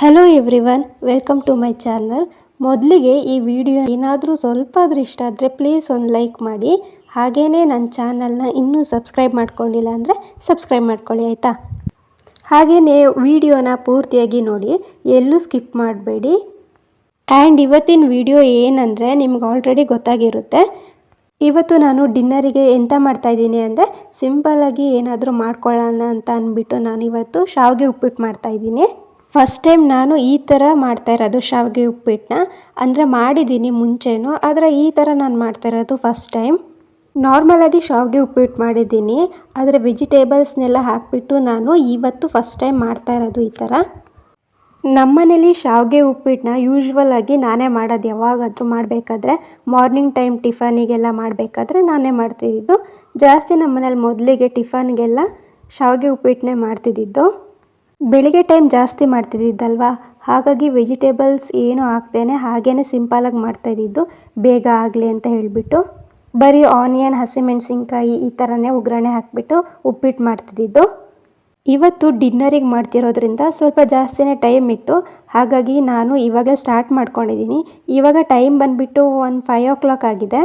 Hello everyone welcome to my channel ಮೊದಲಿಗೆ ಈ video ಏನಾದರೂ ಸ್ವಲ್ಪ ಆದರೂ ಇಷ್ಟ ಆದರೆ ಪ್ಲೀಸ್ ಒಂದು ಲೈಕ್ ಮಾಡಿ. ಹಾಗೇ ನನ್ನ ಚಾನಲ್ನ ಇನ್ನೂ ಸಬ್ಸ್ಕ್ರೈಬ್ ಮಾಡ್ಕೊಂಡಿಲ್ಲ ಅಂದರೆ ಸಬ್ಸ್ಕ್ರೈಬ್ ಮಾಡ್ಕೊಳ್ಳಿ, ಆಯಿತಾ? ಹಾಗೆಯೇ ವಿಡಿಯೋನ ಪೂರ್ತಿಯಾಗಿ ನೋಡಿ, ಎಲ್ಲೂ ಸ್ಕಿಪ್ ಮಾಡಬೇಡಿ. ಆ್ಯಂಡ್ ಇವತ್ತಿನ ವಿಡಿಯೋ ಏನಂದರೆ ನಿಮ್ಗೆ ಆಲ್ರೆಡಿ ಗೊತ್ತಾಗಿರುತ್ತೆ. ಇವತ್ತು ನಾನು ಡಿನ್ನರಿಗೆ ಎಂತ ಮಾಡ್ತಾಯಿದ್ದೀನಿ ಅಂದರೆ ಸಿಂಪಲ್ಲಾಗಿ ಏನಾದರೂ ಮಾಡ್ಕೊಳ್ಳೋಣ ಅಂತ ಅಂದ್ಬಿಟ್ಟು ನಾನು ಇವತ್ತು ಶಾವಿಗೆ ಉಪ್ಪಿಟ್ಟು ಮಾಡ್ತಾಯಿದ್ದೀನಿ ಫಸ್ಟ್ ಟೈಮ್ ನಾನು ಈ ಥರ ಮಾಡ್ತಾ ಇರೋದು ಶಾವಿಗೆ ಉಪ್ಪಿಟ್ಟನ್ನ ಅಂದರೆ ಮಾಡಿದ್ದೀನಿ ಮುಂಚೆನೂ, ಆದರೆ ಈ ಥರ ನಾನು ಮಾಡ್ತಾ ಇರೋದು ಫಸ್ಟ್ ಟೈಮ್ ನಾರ್ಮಲಾಗಿ ಶಾವಿಗೆ ಉಪ್ಪಿಟ್ಟು ಮಾಡಿದ್ದೀನಿ. ಆದರೆ ವೆಜಿಟೇಬಲ್ಸ್ನೆಲ್ಲ ಹಾಕಿಬಿಟ್ಟು ನಾನು ಇವತ್ತು ಫಸ್ಟ್ ಟೈಮ್ ಮಾಡ್ತಾ ಇರೋದು ಈ ಥರ ನಮ್ಮನೇಲಿ ಶಾವಿಗೆ ಉಪ್ಪಿಟ್ಟನ್ನ ಯೂಶ್ವಲ್ ಆಗಿ ನಾನೇ ಮಾಡೋದು. ಯಾವಾಗಾದರೂ ಮಾಡಬೇಕಾದ್ರೆ ಮಾರ್ನಿಂಗ್ ಟೈಮ್ ಟಿಫನಿಗೆಲ್ಲ ಮಾಡಬೇಕಾದ್ರೆ ನಾನೇ ಮಾಡ್ತಿದ್ದಿದ್ದು ಜಾಸ್ತಿ ನಮ್ಮನೇಲಿ ಮೊದಲಿಗೆ ಟಿಫನ್ಗೆಲ್ಲ ಶಾವಿಗೆ ಉಪ್ಪಿಟ್ಟನ್ನೇ ಮಾಡ್ತಿದ್ದಿದ್ದು. ಬೆಳಿಗ್ಗೆ ಟೈಮ್ ಜಾಸ್ತಿ ಮಾಡ್ತಿದ್ದಿದ್ದಲ್ವಾ? ಹಾಗಾಗಿ ವೆಜಿಟೇಬಲ್ಸ್ ಏನು ಹಾಕ್ದೇನೆ ಹಾಗೇ ಸಿಂಪಲಾಗಿ ಮಾಡ್ತಾಯಿದ್ದಿದ್ದು. ಬೇಗ ಆಗಲಿ ಅಂತ ಹೇಳಿಬಿಟ್ಟು ಬರೀ ಆನಿಯನ್ ಹಸಿಮೆಣಸಿನ್ಕಾಯಿ ಈ ಥರನೇ ಒಗ್ಗರಣೆ ಹಾಕಿಬಿಟ್ಟು ಉಪ್ಪಿಟ್ಟು ಮಾಡ್ತಿದ್ದಿದ್ದು. ಇವತ್ತು ಡಿನ್ನರಿಗೆ ಮಾಡ್ತಿರೋದ್ರಿಂದ ಸ್ವಲ್ಪ ಜಾಸ್ತಿನೇ ಟೈಮ್ ಇತ್ತು. ಹಾಗಾಗಿ ನಾನು ಇವಾಗಲೇ ಸ್ಟಾರ್ಟ್ ಮಾಡ್ಕೊಂಡಿದ್ದೀನಿ. ಇವಾಗ ಟೈಮ್ ಬಂದುಬಿಟ್ಟು ಒಂದು ಫೈವ್ ಓ ಕ್ಲಾಕ್ ಆಗಿದೆ.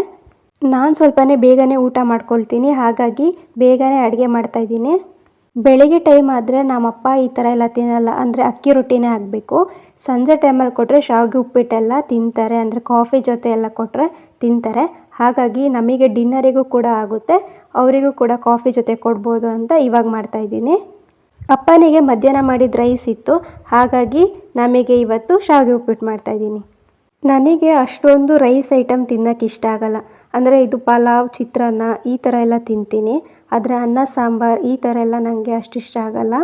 ನಾನು ಸ್ವಲ್ಪನೇ ಬೇಗನೆ ಊಟ ಮಾಡ್ಕೊಳ್ತೀನಿ. ಹಾಗಾಗಿ ಬೇಗನೆ ಅಡುಗೆ ಮಾಡ್ತಾಯಿದ್ದೀನಿ. ಬೆಳಿಗ್ಗೆ ಟೈಮ್ ಆದರೆ ನಮ್ಮಪ್ಪ ಈ ಥರ ಎಲ್ಲ ತಿನ್ನಲ್ಲ. ಅಂದರೆ ಅಕ್ಕಿ ರೊಟ್ಟಿನೇ ಆಗಬೇಕು ಸಂಜೆ ಟೈಮಲ್ಲಿ ಕೊಟ್ಟರೆ ಶಾವಿಗೆ ಉಪ್ಪಿಟ್ಟೆಲ್ಲ ತಿಂತಾರೆ. ಅಂದರೆ ಕಾಫಿ ಜೊತೆ ಎಲ್ಲ ಕೊಟ್ಟರೆ ತಿಂತಾರೆ. ಹಾಗಾಗಿ ನಮಗೆ ಡಿನ್ನರಿಗೂ ಕೂಡ ಆಗುತ್ತೆ. ಅವರಿಗೂ ಕೂಡ ಕಾಫಿ ಜೊತೆ ಕೊಡ್ಬೋದು ಅಂತ ಇವಾಗ ಮಾಡ್ತಾಯಿದ್ದೀನಿ ಅಪ್ಪನಿಗೆ ಮಧ್ಯಾಹ್ನ ಮಾಡಿದ ರೈಸ್ ಇತ್ತು. ಹಾಗಾಗಿ ನಮಗೆ ಇವತ್ತು ಶಾವಿಗೆ ಉಪ್ಪಿಟ್ಟು ಮಾಡ್ತಾಯಿದ್ದೀನಿ ನನಗೆ ಅಷ್ಟೊಂದು ರೈಸ್ ಐಟಮ್ ತಿನ್ನೋಕ್ಕೆ ಇಷ್ಟ ಆಗಲ್ಲ. ಅಂದರೆ ಇದು ಪಲಾವ್, ಚಿತ್ರಾನ್ನ ಈ ಥರ ಎಲ್ಲ ತಿಂತೀನಿ. ಆದರೆ ಅನ್ನ, ಸಾಂಬಾರು ಈ ಥರ ಎಲ್ಲ ನನಗೆ ಅಷ್ಟು ಇಷ್ಟ ಆಗಲ್ಲ.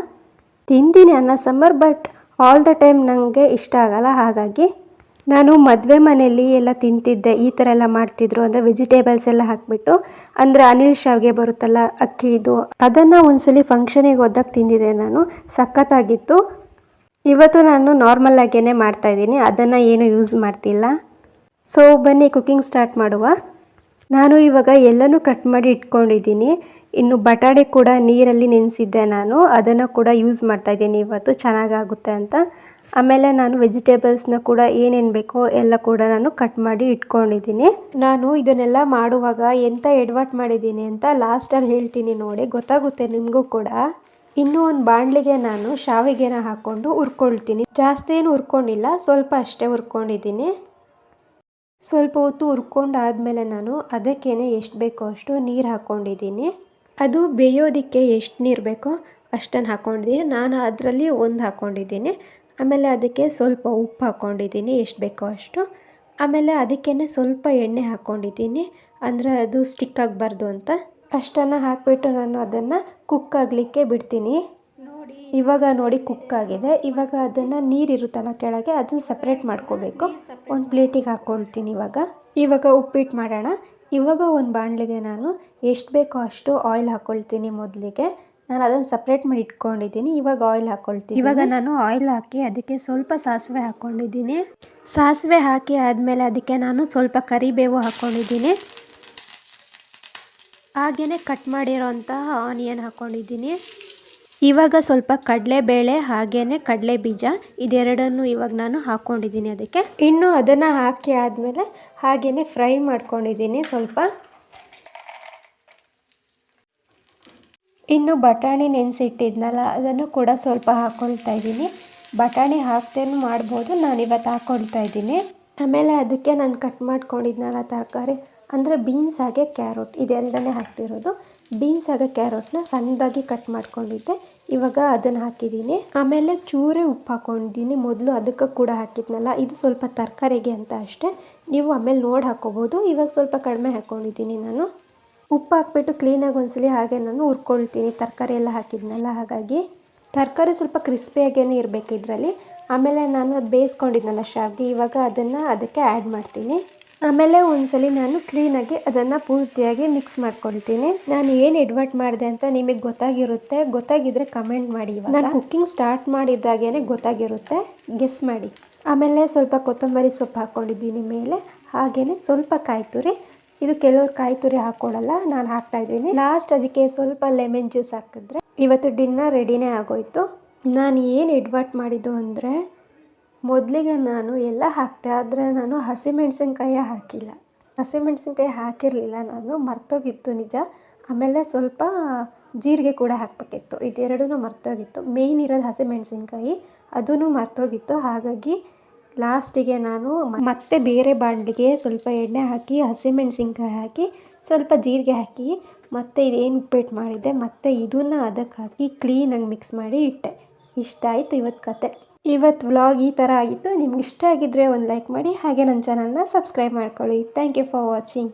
ತಿಂತೀನಿ ಅನ್ನ, sambar but all the time ನನಗೆ ಇಷ್ಟ ಆಗಲ್ಲ. ಹಾಗಾಗಿ ನಾನು ಮದುವೆ ಮನೆಯಲ್ಲಿ ಎಲ್ಲ ತಿಂತಿದ್ದೆ. ಈ ಥರ ಎಲ್ಲ ಮಾಡ್ತಿದ್ರು. ಅಂದರೆ ವೆಜಿಟೇಬಲ್ಸ್ ಎಲ್ಲ ಹಾಕಿಬಿಟ್ಟು. ಅಂದರೆ ಅನಿಲ್ ಶಾವ್ಗೆ ಬರುತ್ತಲ್ಲ ಅಕ್ಕಿದು ಅದನ್ನು ಒಂದ್ಸಲಿ ಫಂಕ್ಷನಿಗೆ ಹೋದಾಗ ತಿಂದಿದ್ದೆ ನಾನು. ಸಖತ್ತಾಗಿತ್ತು. ಇವತ್ತು ನಾನು ನಾರ್ಮಲ್ ಆಗೇ ಮಾಡ್ತಾಯಿದ್ದೀನಿ ಅದನ್ನು ಏನು ಯೂಸ್ ಮಾಡ್ತಿಲ್ಲ. ಸೊ ಬನ್ನಿ ಕುಕ್ಕಿಂಗ್ ಸ್ಟಾರ್ಟ್ ಮಾಡುವ. ನಾನು ಇವಾಗ ಎಲ್ಲನೂ ಕಟ್ ಮಾಡಿ ಇಟ್ಕೊಂಡಿದ್ದೀನಿ. ಇನ್ನು ಬಟಾಣಿ ಕೂಡ ನೀರಲ್ಲಿ ನೆನೆಸಿದ್ದೆ ನಾನು. ಅದನ್ನು ಕೂಡ ಯೂಸ್ ಮಾಡ್ತಾಯಿದ್ದೀನಿ ಇವತ್ತು ಚೆನ್ನಾಗಾಗುತ್ತೆ ಅಂತ. ಆಮೇಲೆ ನಾನು ವೆಜಿಟೇಬಲ್ಸ್ನ ಕೂಡ ಏನೇನು ಬೇಕೋ ಎಲ್ಲ ಕೂಡ ನಾನು ಕಟ್ ಮಾಡಿ ಇಟ್ಕೊಂಡಿದ್ದೀನಿ. ನಾನು ಇದನ್ನೆಲ್ಲ ಮಾಡುವಾಗ ಎಂತ ಎಡ್ವರ್ಟ್ ಮಾಡಿದ್ದೀನಿ ಅಂತ ಲಾಸ್ಟಲ್ಲಿ ಹೇಳ್ತೀನಿ ನೋಡಿ. ಗೊತ್ತಾಗುತ್ತೆ ನಿಮಗೂ ಕೂಡ. ಇನ್ನೂ ಒಂದು ಬಾಣಲಿಗೆ ನಾನು ಶಾವಿಗೆನ ಹಾಕ್ಕೊಂಡು ಹುರ್ಕೊಳ್ತೀನಿ. ಜಾಸ್ತಿ ಏನು ಹುರ್ಕೊಂಡಿಲ್ಲ. ಸ್ವಲ್ಪ ಅಷ್ಟೇ ಹುರ್ಕೊಂಡಿದ್ದೀನಿ. ಸ್ವಲ್ಪ ಹೊತ್ತು ಹುರ್ಕೊಂಡಾದಮೇಲೆ ನಾನು ಅದಕ್ಕೇ ಎಷ್ಟು ಬೇಕೋ ಅಷ್ಟು ನೀರು ಹಾಕ್ಕೊಂಡಿದ್ದೀನಿ ಅದು ಬೇಯೋದಕ್ಕೆ ಎಷ್ಟು ನೀರು ಬೇಕೋ ಅಷ್ಟನ್ನು ಹಾಕ್ಕೊಂಡಿದ್ದೀನಿ ನಾನು ಅದರಲ್ಲಿ ಒಂದು ಹಾಕ್ಕೊಂಡಿದ್ದೀನಿ ಆಮೇಲೆ ಅದಕ್ಕೆ ಸ್ವಲ್ಪ ಉಪ್ಪು ಹಾಕ್ಕೊಂಡಿದ್ದೀನಿ ಎಷ್ಟು ಬೇಕೋ ಅಷ್ಟು. ಆಮೇಲೆ ಅದಕ್ಕೇ ಸ್ವಲ್ಪ ಎಣ್ಣೆ ಹಾಕ್ಕೊಂಡಿದ್ದೀನಿ ಅಂದರೆ ಅದು ಸ್ಟಿಕ್ ಆಗಬಾರ್ದು ಅಂತ. ಅಷ್ಟನ್ನು ಹಾಕಿಬಿಟ್ಟು ನಾನು ಅದನ್ನು ಕುಕ್ ಆಗಲಿಕ್ಕೆ ಬಿಡ್ತೀನಿ. ಇವಾಗ ನೋಡಿ ಕುಕ್ ಆಗಿದೆ. ಇವಾಗ ಅದನ್ನು ನೀರಿರುತ್ತಲ್ಲ ಕೆಳಗೆ ಅದನ್ನು ಸಪ್ರೇಟ್ ಮಾಡ್ಕೋಬೇಕು. ಒಂದು ಪ್ಲೇಟಿಗೆ ಹಾಕ್ಕೊಳ್ತೀನಿ ಇವಾಗ. ಇವಾಗ ಉಪ್ಪಿಟ್ಟು ಮಾಡೋಣ. ಇವಾಗ ಒಂದು ಬಾಣಲಿಗೆ ನಾನು ಎಷ್ಟು ಬೇಕೋ ಅಷ್ಟು ಆಯಿಲ್ ಹಾಕ್ಕೊಳ್ತೀನಿ ಮೊದಲಿಗೆ. ನಾನು ಅದನ್ನು ಸಪ್ರೇಟ್ ಮಾಡಿ ಇಟ್ಕೊಂಡಿದ್ದೀನಿ. ಇವಾಗ ಆಯಿಲ್ ಹಾಕ್ಕೊಳ್ತೀನಿ ಇವಾಗ ನಾನು ಆಯಿಲ್ ಹಾಕಿ ಅದಕ್ಕೆ ಸ್ವಲ್ಪ ಸಾಸಿವೆ ಹಾಕ್ಕೊಂಡಿದ್ದೀನಿ ಸಾಸಿವೆ ಹಾಕಿ ಆದಮೇಲೆ ಅದಕ್ಕೆ ನಾನು ಸ್ವಲ್ಪ ಕರಿಬೇವು ಹಾಕ್ಕೊಂಡಿದ್ದೀನಿ ಹಾಗೆಯೇ ಕಟ್ ಮಾಡಿರೋಂತಹ ಆನಿಯನ್ ಹಾಕ್ಕೊಂಡಿದ್ದೀನಿ ಇವಾಗ ಸ್ವಲ್ಪ ಕಡಲೆಬೇಳೆ ಹಾಗೆಯೇ ಕಡಲೆ ಬೀಜ, ಇದೆರಡನ್ನು ಇವಾಗ ನಾನು ಹಾಕ್ಕೊಂಡಿದ್ದೀನಿ ಅದಕ್ಕೆ. ಇನ್ನು ಅದನ್ನು ಹಾಕಿ ಆದಮೇಲೆ ಹಾಗೆಯೇ ಫ್ರೈ ಮಾಡ್ಕೊಂಡಿದ್ದೀನಿ ಸ್ವಲ್ಪ. ಇನ್ನು ಬಟಾಣಿ ನೆನೆಸಿಟ್ಟಿದ್ನಲ್ಲ, ಅದನ್ನು ಕೂಡ ಸ್ವಲ್ಪ ಹಾಕ್ಕೊಳ್ತಾ ಇದ್ದೀನಿ. ಬಟಾಣಿ ಹಾಕ್ತೇನು ಮಾಡ್ಬೋದು ನಾನು ಇವತ್ತು ಹಾಕ್ಕೊಳ್ತಾ ಇದ್ದೀನಿ. ಆಮೇಲೆ ಅದಕ್ಕೆ ನಾನು ಕಟ್ ಮಾಡ್ಕೊಂಡಿದ್ನಲ್ಲ ತರಕಾರಿ, ಅಂದರೆ ಬೀನ್ಸ್ ಹಾಗೆ ಕ್ಯಾರೋಟ್, ಇದೆರಡನ್ನೇ ಹಾಕ್ತಿರೋದು. ಬೀನ್ಸ್ ಹಾಗೆ ಕ್ಯಾರೋಟ್ನ ಸಣ್ಣದಾಗಿ ಕಟ್ ಮಾಡ್ಕೊಂಡಿದ್ದೆ. ಇವಾಗ ಅದನ್ನು ಹಾಕಿದ್ದೀನಿ. ಆಮೇಲೆ ಚೂರೇ ಉಪ್ಪು ಹಾಕ್ಕೊಂಡಿದ್ದೀನಿ ಮೊದಲು ಅದಕ್ಕೆ ಕೂಡ ಹಾಕಿದ್ನಲ್ಲ, ಇದು ಸ್ವಲ್ಪ ತರಕಾರಿಗೆ ಅಂತ ಅಷ್ಟೇ. ನೀವು ಆಮೇಲೆ ನೋಡಿ ಹಾಕ್ಕೋಬೋದು ಇವಾಗ ಸ್ವಲ್ಪ ಕಡಿಮೆ ಹಾಕ್ಕೊಂಡಿದ್ದೀನಿ ನಾನು. ಉಪ್ಪು ಹಾಕ್ಬಿಟ್ಟು ಕ್ಲೀನಾಗಿ ಒಂದ್ಸಲಿ ಹಾಗೆ ನಾನು ಹುರ್ಕೊಳ್ತೀನಿ. ತರಕಾರಿ ಎಲ್ಲ ಹಾಕಿದ್ನಲ್ಲ, ಹಾಗಾಗಿ. ತರಕಾರಿ ಸ್ವಲ್ಪ ಕ್ರಿಸ್ಪಿಯಾಗೇ ಇರಬೇಕು ಇದರಲ್ಲಿ. ಆಮೇಲೆ ನಾನು ಅದು ಬೇಯಿಸ್ಕೊಂಡಿದ್ನಲ್ಲ ಶಾವಿಗೆ, ಇವಾಗ ಅದನ್ನು ಅದಕ್ಕೆ ಆ್ಯಡ್ ಮಾಡ್ತೀನಿ. ಆಮೇಲೆ ಒಂದ್ಸಲಿ ನಾನು ಕ್ಲೀನಾಗಿ ಅದನ್ನು ಪೂರ್ತಿಯಾಗಿ ಮಿಕ್ಸ್ ಮಾಡ್ಕೊಳ್ತೀನಿ. ನಾನು ಏನು ಎಡ್ವರ್ಟ್ ಮಾಡಿದೆ ಅಂತ ನಿಮಗೆ ಗೊತ್ತಾಗಿರುತ್ತೆ. ಗೊತ್ತಾಗಿದ್ರೆ ಕಮೆಂಟ್ ಮಾಡಿ ನಾನು ಕುಕ್ಕಿಂಗ್ ಸ್ಟಾರ್ಟ್ ಮಾಡಿದಾಗೇ ಗೊತ್ತಾಗಿರುತ್ತೆ. ಗೆಸ್ ಮಾಡಿ. ಆಮೇಲೆ ಸ್ವಲ್ಪ ಕೊತ್ತಂಬರಿ ಸೊಪ್ಪು ಹಾಕ್ಕೊಂಡಿದ್ದೀನಿ ಮೇಲೆ. ಹಾಗೆಯೇ ಸ್ವಲ್ಪ ಕಾಯಿ ತುರಿ. ಇದು ಕೆಲವ್ರು ಕಾಯಿ ತುರಿ ಹಾಕ್ಕೊಳ್ಳಲ್ಲ ನಾನು ಹಾಕ್ತಾ ಇದ್ದೀನಿ. ಲಾಸ್ಟ್ ಅದಕ್ಕೆ ಸ್ವಲ್ಪ ಲೆಮನ್ ಜ್ಯೂಸ್ ಹಾಕಿದ್ರೆ ಇವತ್ತು ಡಿನ್ನರ್ ರೆಡಿನೇ ಆಗೋಯ್ತು. ನಾನು ಏನು ಎಡ್ವರ್ಟ್ ಮಾಡಿದ್ದು ಅಂದರೆ ಮೊದಲಿಗೆ ನಾನು ಎಲ್ಲ ಹಾಕ್ತೆ, ಆದರೆ ನಾನು ಹಸಿಮೆಣಸಿನ್ಕಾಯಿ ಹಾಕಿಲ್ಲ. ಹಸಿಮೆಣಸಿನ್ಕಾಯಿ ಹಾಕಿರಲಿಲ್ಲ ನಾನು, ಮರ್ತೋಗಿತ್ತು ನಿಜ. ಆಮೇಲೆ ಸ್ವಲ್ಪ ಜೀರಿಗೆ ಕೂಡ ಹಾಕಬೇಕಿತ್ತು. ಇದೆರಡೂ ಮರ್ತೋಗಿತ್ತು. ಮೇಯ್ನ್ ಇರೋದು ಹಸಿಮೆಣಸಿನ್ಕಾಯಿ ಅದೂ ಮರ್ತೋಗಿತ್ತು. ಹಾಗಾಗಿ ಲಾಸ್ಟಿಗೆ ನಾನು ಮತ್ತೆ ಬೇರೆ ಬಾಂಡ್ಲಿಗೆ ಸ್ವಲ್ಪ ಎಣ್ಣೆ ಹಾಕಿ ಹಸಿಮೆಣಸಿನ್ಕಾಯಿ ಹಾಕಿ, ಸ್ವಲ್ಪ ಜೀರಿಗೆ ಹಾಕಿ, ಮತ್ತು ಇದೇನು ಉಪ್ಪಿಟ್ಟು ಮಾಡಿದ್ದೆ, ಮತ್ತು ಇದನ್ನು ಅದಕ್ಕೆ ಹಾಕಿ ಕ್ಲೀನಾಗಿ ಮಿಕ್ಸ್ ಮಾಡಿ ಇಟ್ಟೆ. ಇಷ್ಟ ಆಯಿತು ಇವತ್ತು ಕತೆ. ಇವತ್ತು ವ್ಲಾಗ್ ಈ ಥರ ಆಗಿತ್ತು. ನಿಮ್ಗೆ ಇಷ್ಟ ಆಗಿದ್ದರೆ ಒಂದು ಲೈಕ್ ಮಾಡಿ, ಹಾಗೆ ನನ್ನ ಚಾನಲ್ನ ಸಬ್ಸ್ಕ್ರೈಬ್ ಮಾಡ್ಕೊಳ್ಳಿ. Thank you for watching